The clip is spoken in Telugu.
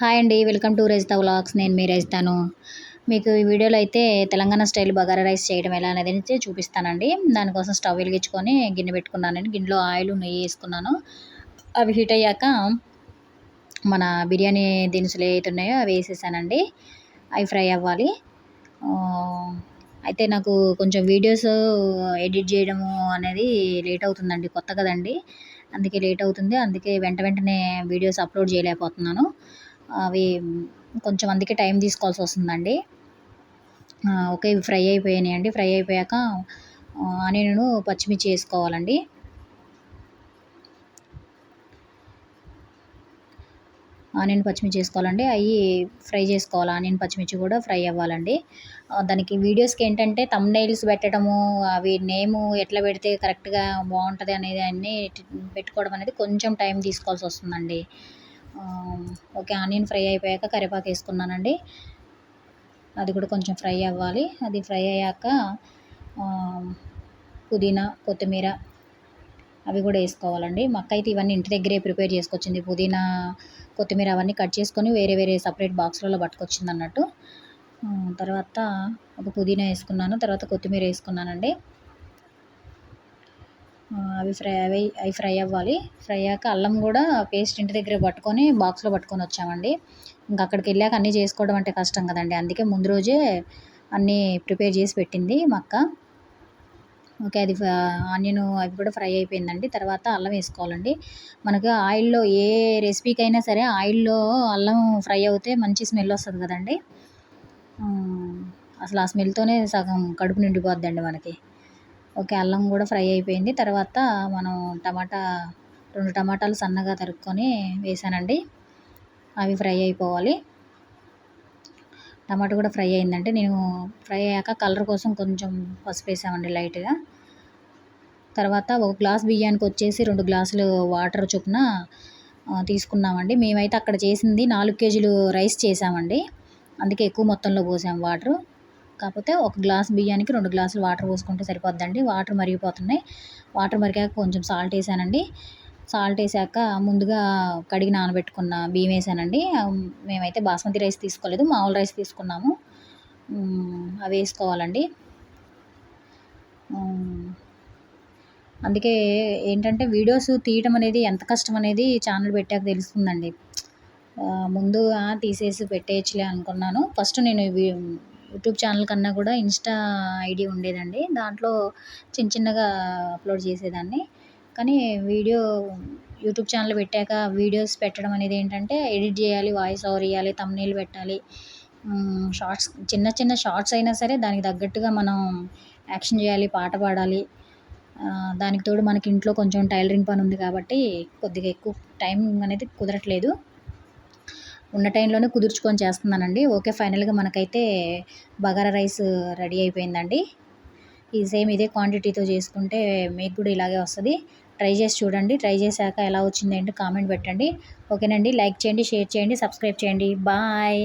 హాయ్ అండి వెల్కమ్ టు రజిత వ్లాగ్స్. నేను మీ రజితాను. మీకు ఈ వీడియోలో అయితే తెలంగాణ స్టైల్ బగారా రైస్ చేయడం ఎలా అనేది అయితే చూపిస్తానండి. దానికోసం స్టవ్ వెలిగించుకొని గిన్నె పెట్టుకున్నానండి. గిన్నెలో ఆయిల్ నెయ్యి వేసుకున్నాను. అవి హీట్ అయ్యాక మన బిర్యానీ దినుసులు ఏవైతున్నాయో అవి వేసేసానండి. అవి ఫ్రై అవ్వాలి. అయితే నాకు కొంచెం వీడియోస్ ఎడిట్ చేయడము అనేది లేట్ అవుతుందండి కొత్త కదండి. అందుకే లేట్ అవుతుంది. అందుకే వెంట వెంటనే వీడియోస్ అప్లోడ్ చేయలేకపోతున్నాను. అవి కొంచెం అందుకే టైం తీసుకోవాల్సి వస్తుందండి. ఓకే ఇవి ఫ్రై అయిపోయినాయి అండి. ఫ్రై అయిపోయాక ఆనియన్ పచ్చిమిర్చి వేసుకోవాలండి. ఆనియన్ పచ్చిమిర్చి వేసుకోవాలండి. అవి ఫ్రై చేసుకోవాలి. ఆనియన్ పచ్చిమిర్చి కూడా ఫ్రై అవ్వాలండి. దానికి వీడియోస్కి ఏంటంటే తమ్నైల్స్ పెట్టడము అవి నేము ఎట్లా పెడితే కరెక్ట్గా బాగుంటుంది అనేది అన్నీ పెట్టుకోవడం అనేది కొంచెం టైం తీసుకోవాల్సి వస్తుందండి. ఓకే ఆనియన్ ఫ్రై అయిపోయాక కరివేపాకు వేసుకున్నానండి. అది కూడా కొంచెం ఫ్రై అవ్వాలి. అది ఫ్రై అయ్యాక పుదీనా కొత్తిమీర అవి కూడా వేసుకోవాలండి. మక్క అయితే ఇవన్నీ ఇంటి దగ్గరే ప్రిపేర్ చేసుకొచ్చింది. పుదీనా కొత్తిమీర అవన్నీ కట్ చేసుకొని వేరే వేరే సపరేట్ బాక్స్లలో పట్టుకొచ్చింది అన్నట్టు తర్వాత ఒక పుదీనా వేసుకున్నాను. తర్వాత కొత్తిమీర వేసుకున్నానండి. అవి ఫ్రై అవి అవి ఫ్రై అవ్వాలి. ఫ్రై అయ్యాక అల్లం కూడా పేస్ట్ ఇంటి దగ్గర పట్టుకొని బాక్స్లో పట్టుకొని వచ్చామండి. ఇంకా అక్కడికి వెళ్ళాక అన్నీ చేసుకోవడం అంటే కష్టం కదండి. అందుకే ముందు రోజే అన్నీ ప్రిపేర్ చేసి పెట్టింది మా అక్క. ఓకే అది ఆనియన్ అవి కూడా ఫ్రై అయిపోయిందండి. తర్వాత అల్లం వేసుకోవాలండి. మనకు ఆయిల్లో ఏ రెసిపీకి అయినా సరే ఆయిల్లో అల్లం ఫ్రై అవుతే మంచి స్మెల్ వస్తుంది కదండి. అసలు ఆ స్మెల్తోనే సగం కడుపు నిండిపోద్దండి మనకి. ఓకే అల్లం కూడా ఫ్రై అయిపోయింది. తర్వాత మనం టమాటా రెండు టమాటాలు సన్నగా తరుక్కొని వేసానండి. అవి ఫ్రై అయిపోవాలి. టమాటా కూడా ఫ్రై అయిందంటే నేను ఫ్రై అయ్యాక కలర్ కోసం కొంచెం పసుపు వేసామండి లైట్గా. తర్వాత ఒక గ్లాస్ బియ్యానికి వచ్చేసి రెండు గ్లాసులు వాటర్ చొప్పున తీసుకున్నామండి. మేమైతే అక్కడ చేసింది నాలుగు కేజీలు రైస్ చేసామండి. అందుకే ఎక్కువ మొత్తంలో పోసాం వాటరు. కాకపోతే ఒక గ్లాస్ బియ్యానికి రెండు గ్లాసులు వాటర్ పోసుకుంటే సరిపోద్దండి. వాటర్ మరిగిపోతున్నాయి. వాటర్ మరిగాక కొంచెం సాల్ట్ వేసానండి. సాల్ట్ వేసాక ముందుగా కడిగి నానబెట్టుకున్న బియ్యం వేసానండి. మేమైతే బాస్మతి రైస్ తీసుకోలేదు. మామూలు రైస్ తీసుకున్నాము. అవి వేసుకోవాలండి. అందుకే ఏంటంటే వీడియోస్ తీయటం అనేది ఎంత కష్టం అనేది ఛానల్ పెట్టాక తెలుస్తుందండి. ముందు తీసేసి పెట్టేయచ్చులే అనుకున్నాను. ఫస్ట్ నేను యూట్యూబ్ ఛానల్ కన్నా కూడా ఇన్స్టా ఐడి ఉండేదండి. దాంట్లో చిన్న చిన్నగా అప్లోడ్ చేసేదాన్ని. కానీ వీడియో యూట్యూబ్ ఛానల్ పెట్టాక వీడియోస్ పెట్టడం అనేది ఏంటంటే ఎడిట్ చేయాలి వాయిస్ ఓవర్ ఇవ్వాలి తమ్నేల్ పెట్టాలి. షార్ట్స్ చిన్న చిన్న షార్ట్స్ అయినా సరే దానికి తగ్గట్టుగా మనం యాక్షన్ చేయాలి పాట పాడాలి. దానికి తోడు మనకి ఇంట్లో కొంచెం టైలరింగ్ పని ఉంది కాబట్టి కొద్దిగా ఎక్కువ టైం అనేది కుదరట్లేదు. ఉన్న టైంలోనే కుదుర్చుకొని చేస్తున్నానండి. ఓకే ఫైనల్గా మనకైతే బగారా రైస్ రెడీ అయిపోయిందండి. ఈ సేమ్ ఇదే క్వాంటిటీతో చేసుకుంటే మీకు కూడా ఇలాగే వస్తుంది. ట్రై చేసి చూడండి. ట్రై చేశాక ఎలా వచ్చింది ఏంటో కామెంట్ పెట్టండి. ఓకేనండి. లైక్ చేయండి షేర్ చేయండి సబ్స్క్రైబ్ చేయండి. బాయ్.